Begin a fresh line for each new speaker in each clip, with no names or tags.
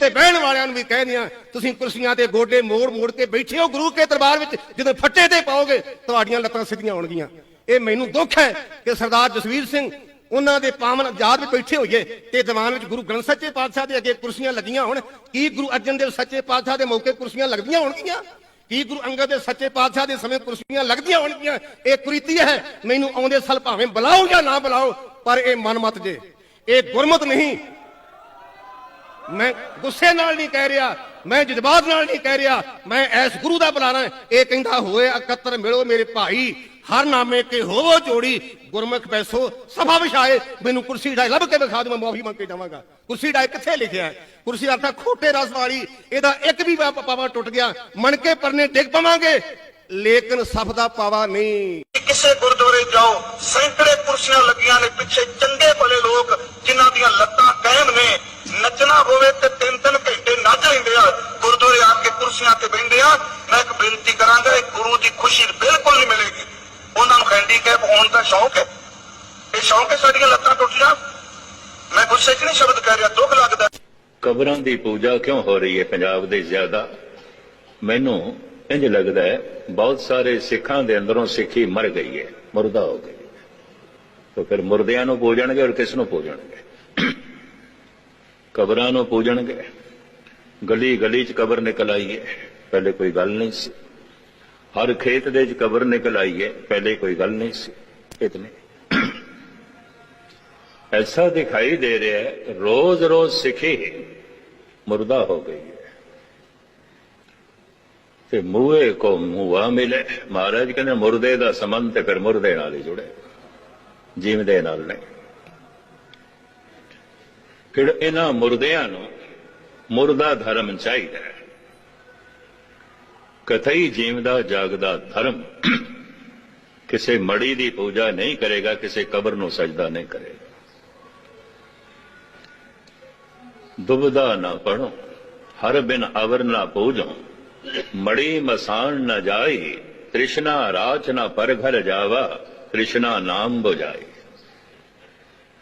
ਤੇ ਬਹਿਣ ਵਾਲਿਆਂ ਨੂੰ ਵੀ ਕਹਿੰਦੇ ਆ ਤੁਸੀਂ ਕੁਰਸੀਆਂ ਤੇ ਗੋਡੇ ਮੋੜ ਮੋੜ ਕੇ ਬੈਠੇ ਹੋ ਗੁਰੂ ਕੇ ਦਰਬਾਰ ਵਿੱਚ, ਜਦੋਂ ਫੱਟੇ ਤੇ ਪਾਓਗੇ, ਤੁਹਾਡੀਆਂ ਲੱਤਾਂ ਸਿੱਧੀਆਂ ਹੋਣਗੀਆਂ। ਇਹ ਮੈਨੂੰ ਦੁੱਖ ਹੈ ਕਿ ਸਰਦਾਰ ਜਸਵੀਰ ਸਿੰਘ ਉਹਨਾਂ ਦੇ ਪਾਵਨ ਆਜ਼ਾਦ ਵਿੱਚ ਬੈਠੇ ਹੋਈਏ ਤੇ ਦੀਵਾਨ ਵਿੱਚ ਗੁਰੂ ਗ੍ਰੰਥ ਸੱਚੇ ਪਾਤਸ਼ਾਹ ਦੇ ਅੱਗੇ ਕੁਰਸੀਆਂ ਲੱਗੀਆਂ ਹੋਣ। ਕੀ ਗੁਰੂ ਅਰਜਨ ਦੇਵ ਸੱਚੇ ਪਾਤਸ਼ਾਹ ਦੇ ਮੌਕੇ ਕੁਰਸੀਆਂ ਲੱਗਦੀਆਂ ਹੋਣਗੀਆਂ? ਕੀ ਗੁਰੂ ਅੰਗਦ ਦੇ ਸੱਚੇ ਪਾਤਸ਼ਾਹ ਦੇ ਸਮੇਂ ਕੁਰਸੀਆਂ ਲੱਗਦੀਆਂ ਹੋਣਗੀਆਂ? ਇਹ ਕੁਰੀਤੀ ਹੈ, ਮੈਨੂੰ ਆਉਂਦੇ ਸਾਲ ਭਾਵੇਂ ਬੁਲਾਓ ਜਾਂ ਨਾ ਬੁਲਾਓ, ਪਰ ਇਹ ਮਨਮਤ ਜੇ। ਇਹ ਗੁਰਮਤ ਨਹੀਂ ਮੈਂ ਗੁੱਸੇ ਨਾਲ ਨਹੀਂ ਕਹਿ ਰਿਹਾ, ਮੈਂ ਜਜ਼ਬਾਤ ਨਾਲ ਨਹੀਂ ਕਹਿ ਰਿਹਾ, ਮੈਂ ਐਸ ਗੁਰੂ ਦਾ ਬੁਲਾਣਾ ਇਹ ਕਹਿੰਦਾ, ਹੋਏ ਇਕੱਤਰ, ਮਿਲੋ ਮੇਰੇ ਭਾਈ, ਹਰ ਨਾਮੇ ਕੇ ਹੋਵੋ ਜੋੜੀ, ਗੁਰਮੁਖ ਪੈਸੋ, ਸਭਾ ਵਿਛਾਏ, ਮੈਨੂੰ ਕੁਰਸੀ ਢਾਈ ਲੱਭ ਕੇ ਵਿਖਾ ਦੂੰ, ਮੈਂ ਮਾਫੀ ਮੰਗ ਕੇ ਜਾਵਾਂਗਾ। ਕੁਰਸੀ ਢਾਈ ਕਿੱਥੇ ਲਿਖਿਆ ਹੈ? ਕੁਰਸੀ ਅਰਥਾ ਖੋਟੇ ਰਸ ਵਾਲੀ, ਇਹਦਾ ਇੱਕ ਵੀ ਪਾਵਾ ਟੁੱਟ ਗਿਆ, ਮਣ ਕੇ ਪਰਨੇ ਡਿੱਗ ਪਵਾਂਗੇ। ਲੇਕਿਨ ਸਭ ਦਾ ਪਾਵਾ ਨਹੀਂ।
ਕਿਸੇ ਗੁਰਦੁਆਰੇ ਜਾਓ, ਸੈਂਕੜੇ ਕੁਰਸੀਆਂ ਲੱਗੀਆਂ ਨੇ, ਪਿੱਛੇ ਚੰਗੇ ਭਲੇ ਲੋਕ, ਜਿਨ੍ਹਾਂ ਦੀਆਂ ਲੱਤਾਂ ਕਾਇਮ ਨੇ ਨੱਚਣਾ ਹੋਵੇ ਤੇ ਤਿੰਨ ਤਿੰਨ ਘੰਟੇ ਨੱਚ ਲੈਂਦੇ ਆ ਗੁਰਦੁਆਰੇ ਆ ਕੇ ਕੁਰਸੀਆਂ ਤੇ ਬੈਠਦੇ ਆ ਮੈਂ ਇੱਕ ਬੇਨਤੀ ਕਰਾਂਗਾ ਇਹ ਗੁਰੂ ਦੀ ਖੁਸ਼ੀ ਬਿਲਕੁਲ ਨਹੀਂ ਮਿਲੇਗੀ ਉਹਨਾਂ ਨੂੰ ਹੈਂਡੀਕੈਪ ਹੋਣ ਦਾ ਸ਼ੌਕ ਹੈ। ਇਹ ਸ਼ੌਕ ਹੈ ਸਾਡੀਆਂ ਲੱਤਾਂ ਟੁੱਟ ਜਾਣ ਮੈਂ ਗੁੱਸੇ 'ਚ ਨਹੀਂ ਸ਼ਬਦ ਕਹਿ ਰਿਹਾ, ਦੁੱਖ ਲੱਗਦਾ
ਕਬਰਾਂ ਦੀ ਪੂਜਾ ਕਿਉਂ ਹੋ ਰਹੀ ਹੈ ਪੰਜਾਬ ਦੇ ਜ਼ਿਆਦਾ? ਮੈਨੂੰ ਇੰਜ ਲੱਗਦਾ ਹੈ, ਬਹੁਤ ਸਾਰੇ ਸਿੱਖਾਂ ਦੇ ਅੰਦਰੋਂ ਸਿੱਖੀ ਮਰ ਗਈ ਹੈ, ਮੁਰਦਾ ਹੋ ਗਈ ਤਾਂ ਫਿਰ ਮੁਰਦਿਆਂ ਨੂੰ ਪੂਜਣਗੇ ਔਰ ਕਿਸ ਨੂੰ ਪੂਜਣਗੇ? ਕਬਰਾਂ ਨੂੰ ਪੂਜਣਗੇ। ਗਲੀ ਗਲੀ 'ਚ ਕਬਰ ਨਿਕਲ ਆਈ ਹੈ, ਪਹਿਲੇ ਕੋਈ ਗੱਲ ਨਹੀਂ ਸੀ। ਹਰ ਖੇਤ ਦੇ 'ਚ ਕਬਰ ਨਿਕਲ ਆਈ ਹੈ, ਪਹਿਲੇ ਕੋਈ ਗੱਲ ਨਹੀਂ ਸੀ। ਇਤਨੇ ऐसा दिखाई दे रहा है रोज रोज सिखी मुर्दा हो गई है ਤੇ ਮੂਹੇ ਕੋ ਮੂਆ ਮਿਲੇ ਮਹਾਰਾਜ ਕਹਿੰਦੇ ਮੁਰਦੇ ਦਾ ਸੰਬੰਧ ਤੇ ਫਿਰ ਮੁਰਦੇ ਨਾਲ ਹੀ ਜੁੜੇ ਜੀਵਦੇ ਨਾਲ ਨਹੀਂ ਫਿਰ ਇਹਨਾਂ ਮੁਰਦਿਆਂ ਨੂੰ ਮੁਰਦਾ ਧਰਮ ਚਾਹੀਦਾ ਹੈ ਕਥਈ ਜੀਵਦਾ ਜਾਗਦਾ ਧਰਮ ਕਿਸੇ ਮੜੀ ਦੀ ਪੂਜਾ ਨਹੀਂ ਕਰੇਗਾ, ਕਿਸੇ ਕਬਰ ਨੂੰ ਸਜਦਾ ਨਹੀਂ ਕਰੇਗਾ। ਦੁਬਦਾ ਨਾ ਪੜੋ ਹਰ ਬਿਨ ਅਵਰ ਨਾ ਪੂਜੋ। ਮੜੀ ਮਸਾਨ ਨਾ ਜਾਈ, ਤ੍ਰਿਸ਼ਨਾ ਰਾਚ ਨਾ ਪਰ ਘਰ ਜਾਵਾ ਕ੍ਰਿਸ਼ਨਾ ਨਾਮ ਬੁਝਾਈ।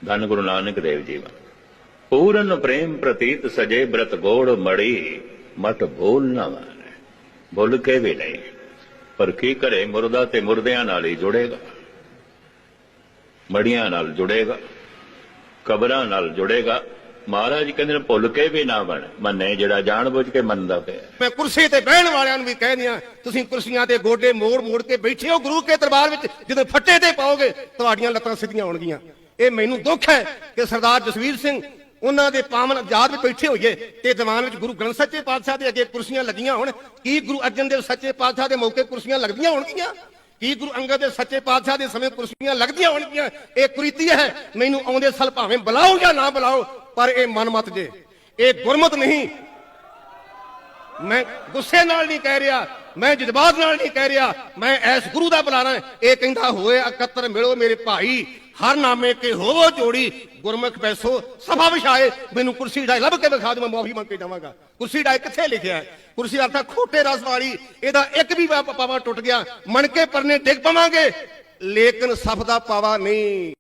ਧੰਨ ਗੁਰੂ ਨਾਨਕ ਦੇਵ ਜੀ ਪੂਰਨ ਪ੍ਰੇਮ ਪ੍ਰਤੀਤ ਸਜੇ ਬ੍ਰਤ ਗੋੜ ਮੜੀ ਮਤ ਭੂਲ ਨਾ ਮਾਨੇ ਭੁੱਲ ਕੇ ਵੀ ਨਹੀਂ। ਪਰ ਕੀ ਕਰੇ ਮੁਰਦਾ ਤੇ ਮੁਰਦਿਆਂ ਨਾਲ ਹੀ ਜੁੜੇਗਾ। ਮੜੀਆਂ ਨਾਲ ਜੁੜੇਗਾ। ਕਬਰਾਂ ਨਾਲ ਜੁੜੇਗਾ। ਮਹਾਰਾਜ ਕਹਿੰਦੇ ਨੇ, ਭੁੱਲ ਕੇ ਵੀ ਨਾ ਬਣ। ਮੰਨੇ ਜਿਹੜਾ ਜਾਣ ਬੁੱਝ ਕੇ ਮੰਨਦਾ ਪਿਆ।
ਮੈਂ ਕੁਰਸੀ ਤੇ ਬਹਿਣ ਵਾਲਿਆਂ ਨੂੰ ਵੀ ਕਹਿ ਦਿਆਂ, ਤੁਸੀਂ ਕੁਰਸੀਆਂ ਤੇ ਗੋਡੇ ਮੋੜ ਮੋੜ ਕੇ ਬੈਠੇ ਹੋ ਗੁਰੂ ਕੇ ਦਰਬਾਰ ਵਿੱਚ, ਜਦੋਂ ਫੱਟੇ ਤੇ ਪਾਓਗੇ, ਤੁਹਾਡੀਆਂ ਲੱਤਾਂ ਸਿੱਧੀਆਂ ਹੋਣਗੀਆਂ। ਇਹ ਮੈਨੂੰ ਦੁੱਖ ਹੈ ਕਿ ਸਰਦਾਰ ਜਸਵੀਰ ਸਿੰਘ ਉਹਨਾਂ ਦੇ ਪਾਵਨ ਆਜ਼ਾਦ ਵਿੱਚ ਬੈਠੇ ਹੋਈਏ ਤੇ ਦੀਵਾਨ ਵਿੱਚ ਗੁਰੂ ਗ੍ਰੰਥ ਸੱਚੇ ਪਾਤਸ਼ਾਹ ਦੇ ਅੱਗੇ ਕੁਰਸੀਆਂ ਲੱਗੀਆਂ ਹੋਣ। ਕੀ ਗੁਰੂ ਅਰਜਨ ਦੇਵ ਸੱਚੇ ਪਾਤਸ਼ਾਹ ਦੇ ਮੌਕੇ ਕੁਰਸੀਆਂ ਲੱਗਦੀਆਂ ਹੋਣਗੀਆਂ? ਕੀ ਗੁਰੂ ਅੰਗਦ ਦੇ ਸੱਚੇ ਪਾਤਸ਼ਾਹ ਦੇ ਸਮੇਂ ਕੁਰਸੀਆਂ ਲੱਗਦੀਆਂ ਹੋਣਗੀਆਂ? ਇਹ ਕੁਰੀਤੀ ਹੈ। ਮੈਨੂੰ ਆਉਂਦੇ ਸਾਲ ਭਾਵੇਂ ਬੁਲਾਓ ਜਾਂ ਨਾ ਬੁਲਾਓ, ਪਰ ਇਹ ਮਨਮਤ ਜੇ। ਇਹ ਗੁਰਮਤ ਨਹੀਂ। ਮੈਂ ਗੁੱਸੇ ਨਾਲ ਨਹੀਂ ਕਹਿ ਰਿਹਾ, ਮੈਂ ਜਜ਼ਬਾਤ ਨਾਲ ਨਹੀਂ ਕਹਿ ਰਿਹਾ, ਮੈਂ ਐਸ ਗੁਰੂ ਦਾ ਬੁਲਾਣਾ ਇਹ ਕਹਿੰਦਾ, ਹੋਏ ਇਕੱਤਰ ਮਿਲੋ ਮੇਰੇ ਭਾਈ। ਹਰ ਨਾਮੇ ਕੇ ਹੋਵੋ ਜੋੜੀ ਗੁਰਮੁਖ ਪੈਸੋ ਸਭਾ ਵਿਛਾਏ। ਮੈਨੂੰ ਕੁਰਸੀ ਢਾਈ ਲੱਭ ਕੇ ਵਿਖਾ ਦੂੰ, ਮੈਂ ਮਾਫੀ ਮੰਗ ਕੇ ਜਾਵਾਂਗਾ। ਕੁਰਸੀ ਢਾਈ ਕਿੱਥੇ ਲਿਖਿਆ ਹੈ? ਕੁਰਸੀ ਅਰਥਾ ਖੋਟੇ ਰਸ ਵਾਲੀ, ਇਹਦਾ ਇੱਕ ਵੀ ਪਾਵਾ ਟੁੱਟ ਗਿਆ। ਮਣਕੇ ਪਰਨੇ ਡਿੱਗ ਪਵਾਂਗੇ। ਲੇਕਿਨ ਸਫ਼ ਦਾ ਪਾਵਾ ਨਹੀਂ।